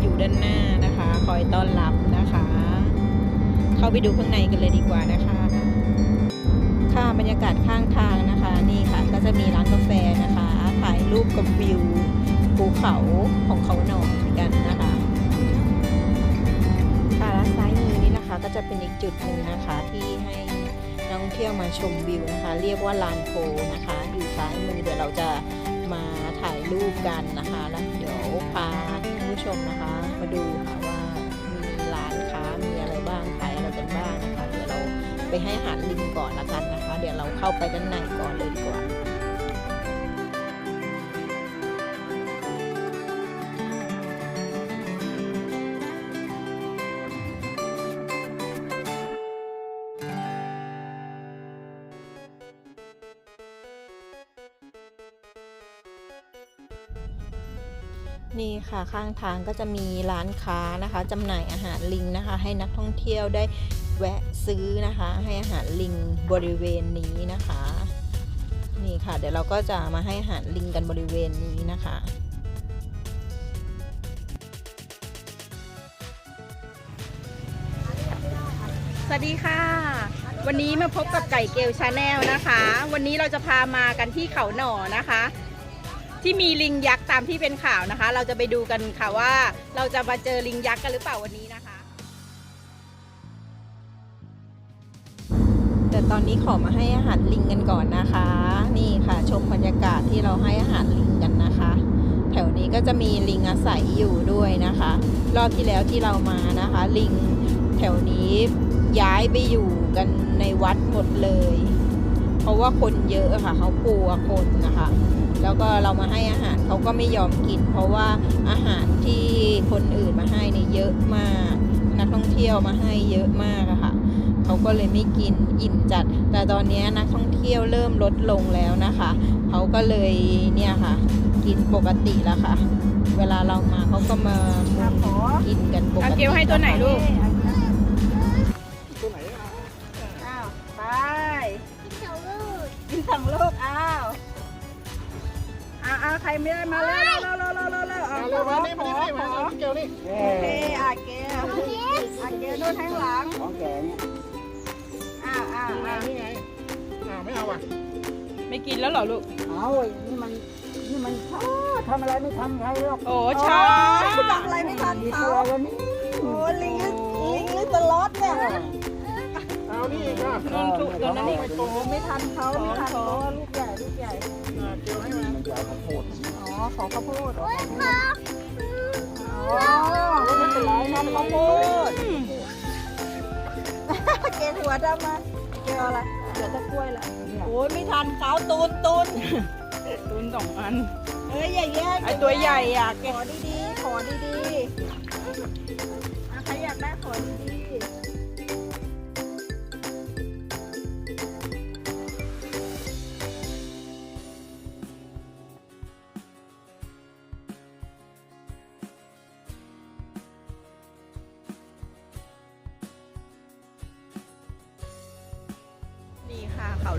อยู่ด้านหน้านะคะ คอยต้อนรับนะคะ เข้าไปดูข้างในกันเลยดีกว่านะคะ ค่ะบรรยากาศข้างทางนะคะ นี่ค่ะก็จะมีร้านกาแฟนะคะถ่ายรูปกับวิวภูเขาของเขาหนอเหมือนกันนะคะค่ะและซ้ายมือนี่นะคะก็จะเป็นอีกจุดหนึ่งนะคะที่ให้นักท่องเที่ยวมาชมวิวนะคะ เรียกว่าลานโพนะคะ อยู่ซ้ายมือเดี๋ยวเราจะมาถ่ายรูปกันนะคะ แล้วเดี๋ยวพา ผู้ชมนะคะ มาดูค่ะว่ามีร้านค้ามีอะไรบ้างขายอะไรกันบ้างนะคะ เดี๋ยวเราไปให้อาหารลิงก่อนละกันนะคะ เดี๋ยวเราเข้าไปด้านในก่อนเลยดีกว่า นี่ค่ะข้างทางก็จะมีร้านค้านะคะจำหน่ายอาหารลิงนะคะ ให้นักท่องเที่ยวได้แวะซื้อนะคะ ให้อาหารลิงบริเวณนี้นะคะ นี่ค่ะ เดี๋ยวเราก็จะมาให้อาหารลิงกันบริเวณนี้นะคะสวัสดีค่ะ วันนี้มาพบกับไก่เกลชาแนลนะคะ วันนี้เราจะพามากันที่เขาหน่อนะคะ ที่มีลิงยักษ์ตามที่เป็นข่าวนะคะ เราจะไปดูกันค่ะว่า เราจะมาเจอลิงยักษ์กันหรือเปล่าวันนี้นะคะ แต่ตอนนี้ขอมาให้อาหารลิงกันก่อนนะคะ นี่ค่ะชมบรรยากาศที่เราให้อาหารลิงกันนะคะ แถวนี้ก็จะมีลิงอาศัยอยู่ด้วยนะคะ รอบที่แล้วที่เรามานะคะ ลิงแถวนี้ย้ายไปอยู่กันในวัดหมดเลย เพราะว่าคนเยอะค่ะเขากลัวคนนะคะ แล้วก็เรามาให้อาหารเขาก็ไม่ยอมกิน เพราะว่าอาหารที่คนอื่นมาให้เนี่ยเยอะมาก นักท่องเที่ยวมาให้เยอะมากอะค่ะเขาก็เลยไม่กินอิ่มจัด แต่ตอนนี้นักท่องเที่ยวเริ่มลดลงแล้วนะคะเขาก็เลยเนี่ยค่ะ กินปกติแล้วค่ะ เวลาเรามาเขาก็มามุงกินกันปกเอาติเกลให้ตัวไหนลูกตัวไหนอะอ้าวไปกินสองลูกอ้าวอ้าว อ้าวใครไม่ได้มาเลยเร็วเร็วเร็วเร็วเร็วเร็วเอาเร็วมานี่มานี่นี่มาเอาเกลียวนี่โอเคอะเกลอะเกลนู่นข้างหลังของแกเนี่ยอ้าวอ้าวอ้าวนี่ไงอ้าวไม่เอาอะไม่กินแล้วเหรอลูกเอาไอ้นี่มันนี่มันช้าทำอะไรไม่ทันใครหรอกโอ้ช้าทำอะไรไม่ทันมีเขาตัวแล้วนี่โอ้ลิงลิงหรือตลอดเนี่ยเอานี่อีกอะนนทุกตัวนั้นนี่โอ้ไม่ทันเขาไม่ทันเขาลูกใหญ่ลูกใหญ่เกลียวให้มันมันจะเอา ข้าวโพดอ๋อของข้าวโพดอ๋อไม่เป็นไรนะข้าวโพดเกลหัวดำมาเกลอะไรเดี๋ยวจะกล้วยละโอ้ยไม่ทันเขาตูนตูนตุนสองอัน เอ้ยอย่าแย่งไอตัวใหญ่อะแกขอดีๆขอดีๆ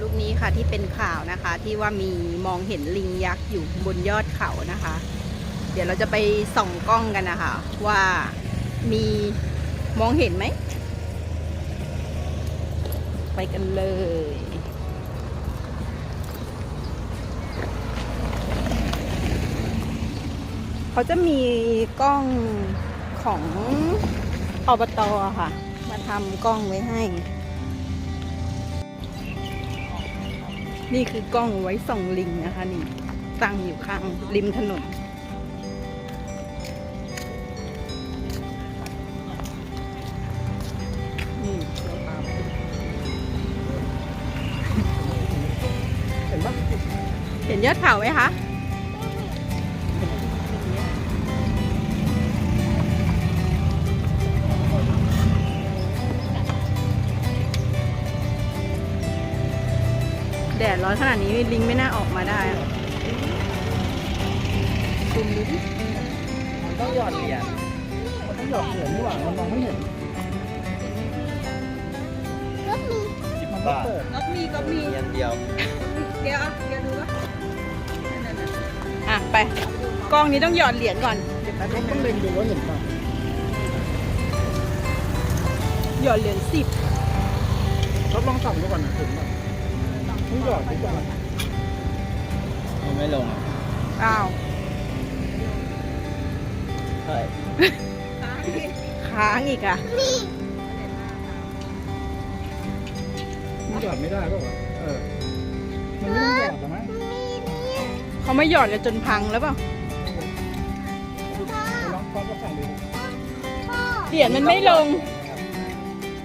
ลูกนี้ค่ะที่เป็นข่าวนะคะ ที่ว่ามีมองเห็นลิงยักษ์อยู่บนยอดเขานะคะ เดี๋ยวเราจะไปส่องกล้องกันนะคะ ว่ามีมองเห็นไหม ไปกันเลยเขาจะมีกล้องของอบตอค่ะ มาทำกล้องไว้ให้ นี่คือกล้องไว้ส่องลิงนะคะนี่ตั้งอยู่ข้างริมถนน นี่เห็นปะเห็นยอดเขาไหมคะ ร้อนขนาดนี้ลิงไม่น่าออกมาได้อะซูมดูดิมันต้องหยอดเหรียญมันต้องหยอดเหรียญนี่หว่ามันมองไม่เห็นก็มีเขาเปิดก็มีก็มีมีอันเดียว เดี๋ยวเอาเดี๋ยวดูว่าอะไป กล้องนี้ต้องหยอดเหรียญก่อนต้องเล็งดูว่าเห็นป่ะหยอดเหรียญสิบทดลองส่องดูก่อนนะเห็นป่ะ ต้องหยอดที่ก่อนมันไม่ลงอะอ้าวใช่ค้างอีกอะมันหยอดไม่ได้ป่ะวะเออ มันไม่ต้องหยอดหรอมั้งเขาไม่หยอดกันจนพังแล้วเปล่าลองพอก็ส่องดูเหรียญมันไม่ลง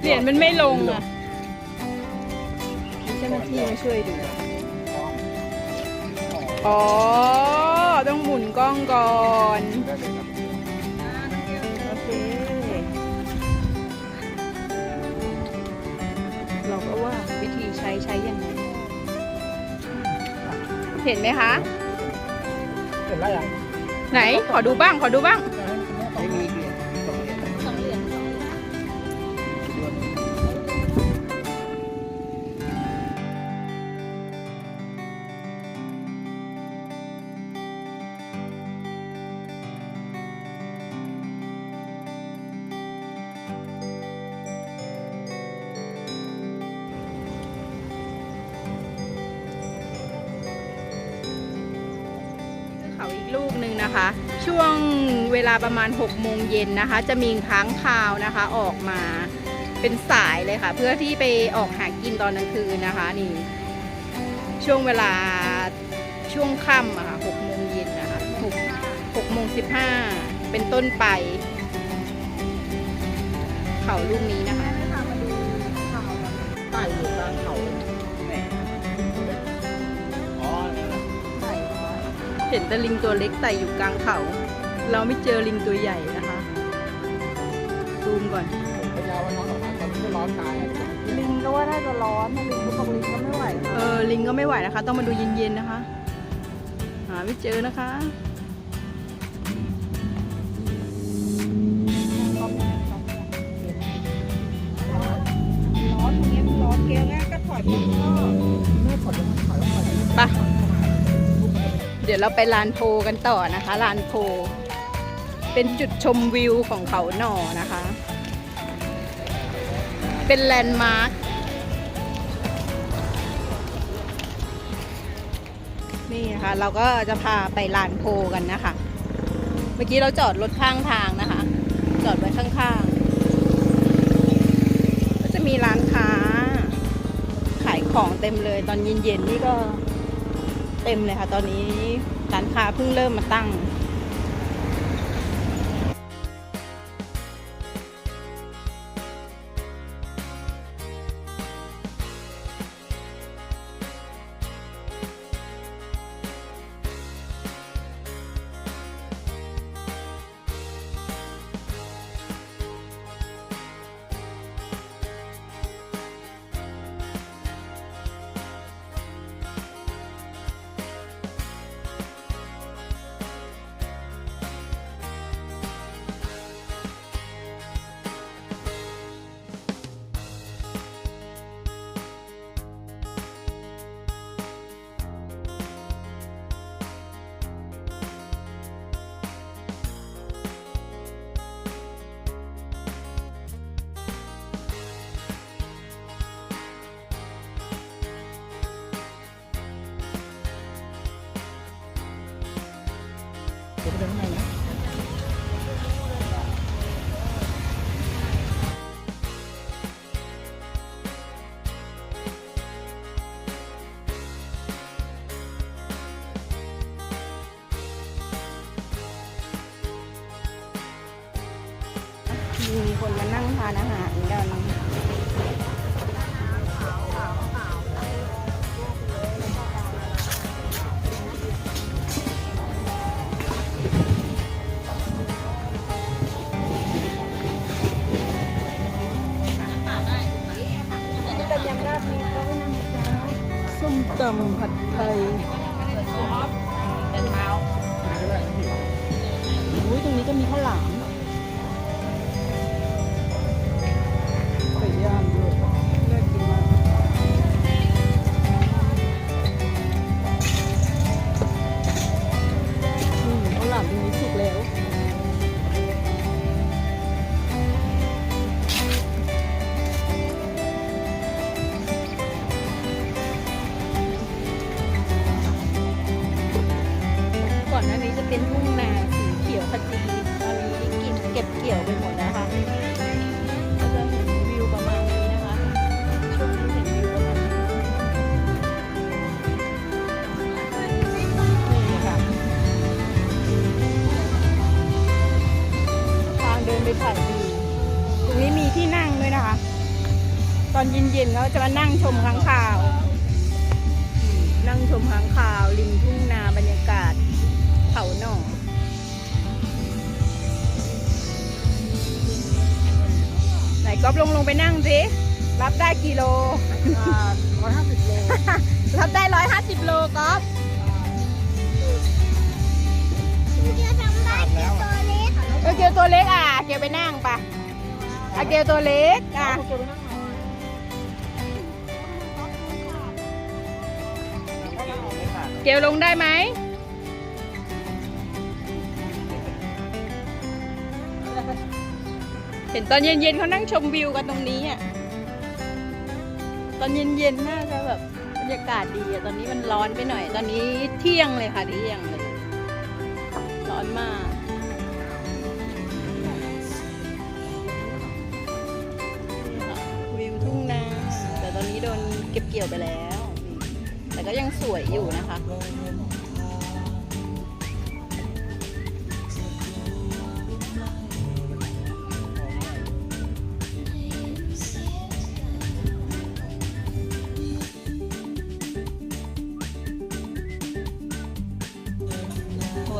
เหรียญมันไม่ลงอะเจ้าหน้า ที่มาช่วยดู อ๋อ ต้องหมุนกล้องก่อน โอเค เราก็ว่าวิธีใช้ใช้ยังไง เห็นไหมคะ เห็นแล้วยังไหน ขอดูบ้าง ขอดูบ้าง นะคะ ช่วงเวลาประมาณ6โมงเย็นนะคะ จะมีค้างคาวนะคะออกมาเป็นสายเลยค่ะ เพื่อที่ไปออกหากินตอนกลางคืนนะคะนี่ ช่วงเวลาช่วงค่ำอะค่ะ6โมงเย็นนะคะ6 6โมง15เป็นต้นไป เขาลูกนี้นะคะ ไต่อยู่กลางเขา เห็นแต่ลิงตัวเล็กไต่อยู่กลางเขา เราไม่เจอลิงตัวใหญ่นะคะซูมก่อนพยาวันน้องออกมาตอนที่ร้อนตายลิงก็ว่าน่าจะร้อนนะลิงก็บอกลิงก็ไม่ไหวเออลิงก็ไม่ไหวนะคะ ต้องมาดูเย็นๆนะคะ หาไม่เจอนะคะร้อนตรงนี้ร้อนเกลียวง่ายก็ถอดแม่ขอจะมาถ่ายว่าปะ เดี๋ยวเราไปลานโพกันต่อนะคะ ลานโพ เป็นจุดชมวิวของเขาหน่อนะคะ เป็นแลนด์มาร์ค นี่นะคะเราก็จะพาไปลานโพกันนะคะ เมื่อกี้เราจอดรถข้างทางนะคะ จอดไว้ข้างๆ ก็จะมีร้านค้า ขายของเต็มเลยตอนเย็นๆนี่ก็ เต็มเลยค่ะ ตอนนี้ร้านค้าเพิ่งเริ่มมาตั้ง มีคนมานั่งทานอาหารกันส้มตำผัดไทยอุ้ยตรงนี้ก็มีข้าวหลาม เป็นทุ่งนาสีเขียวขจีตอนนี้กินเก็บเกี่ยวไปหมดนะคะก็จะเห็นวิวประมาณนี้นะคะช่วงนี้เห็นวิวนี่ค่ะทางเดินไปผ่านดีตรงนี้มีที่นั่งด้วยนะคะ ตอนเย็นๆเขาจะมานั่งชมค้างคาว นั่งชมค้างคาวริมทุ่งนาบรรยากาศ เขาหน่อไหนก๊อฟลงลงไปนั่งสิรับได้กี่โลร้อยห้าสิบโลรับได้ร้อยห้าสิบโลก๊อฟขาดแล้วอะเออเกลตัวเล็กอะ เกลไปนั่งปะอะเกลตัวเล็กอะเอาตัวไปนั่งหน่อยเกลลงได้ไหม ห็นตอนเย็นๆเขานั่งชมวิวกันตรงนี้อะ ตอนเย็นๆน่าจะแบบบรรยากาศดีอะ ตอนนี้มันร้อนไปหน่อย ตอนนี้เที่ยงเลยค่ะเที่ยงเลย ร้อนมาก วิวทุ่งนา แต่ตอนนี้โดนเก็บเกี่ยวไปแล้ว แต่ก็ยังสวยอยู่นะคะ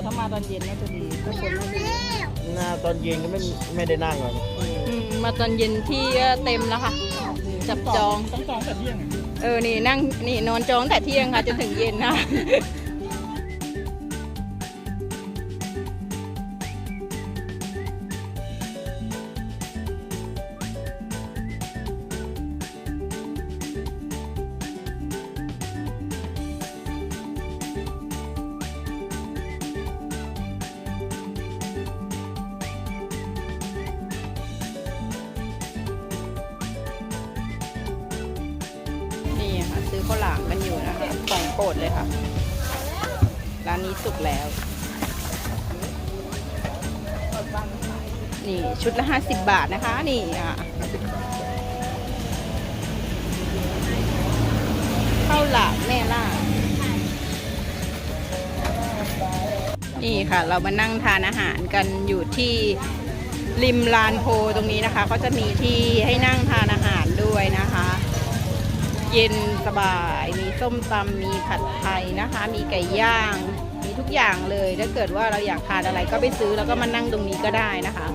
ถ้ามาตอนเย็นน่าจะดีถ้าคนไม่ดีหน้าตอนเย็นก็ไม่ไม่ได้นั่งหรอกอืมมาตอนเย็นที่ก็เต็มแล้วค่ะ จับจองต้องจองแต่เที่ยงอะเออ นี่นั่ง นี่นอนจองแต่เที่ยงค่ะจนถึงเย็นนะ ข้าวหลามกันอยู่นะคะของโปรดเลยค่ะ ร้านนี้สุกแล้ว นี่ชุดละ 50 บาทนะคะ นี่อะข้าวหลามแม่ล่านี่ค่ะ เรามานั่งทานอาหารกันอยู่ที่ริมลานโพตรงนี้นะคะ ก็จะมีที่ให้นั่งทานอาหารด้วยนะคะ เย็นสบาย มีส้มตำมีผัดไทยนะคะ มีไก่ย่าง มีทุกอย่างเลย ถ้าเกิดว่าเราอยากทานอะไรก็ไปซื้อแล้วก็มานั่งตรงนี้ก็ได้นะคะ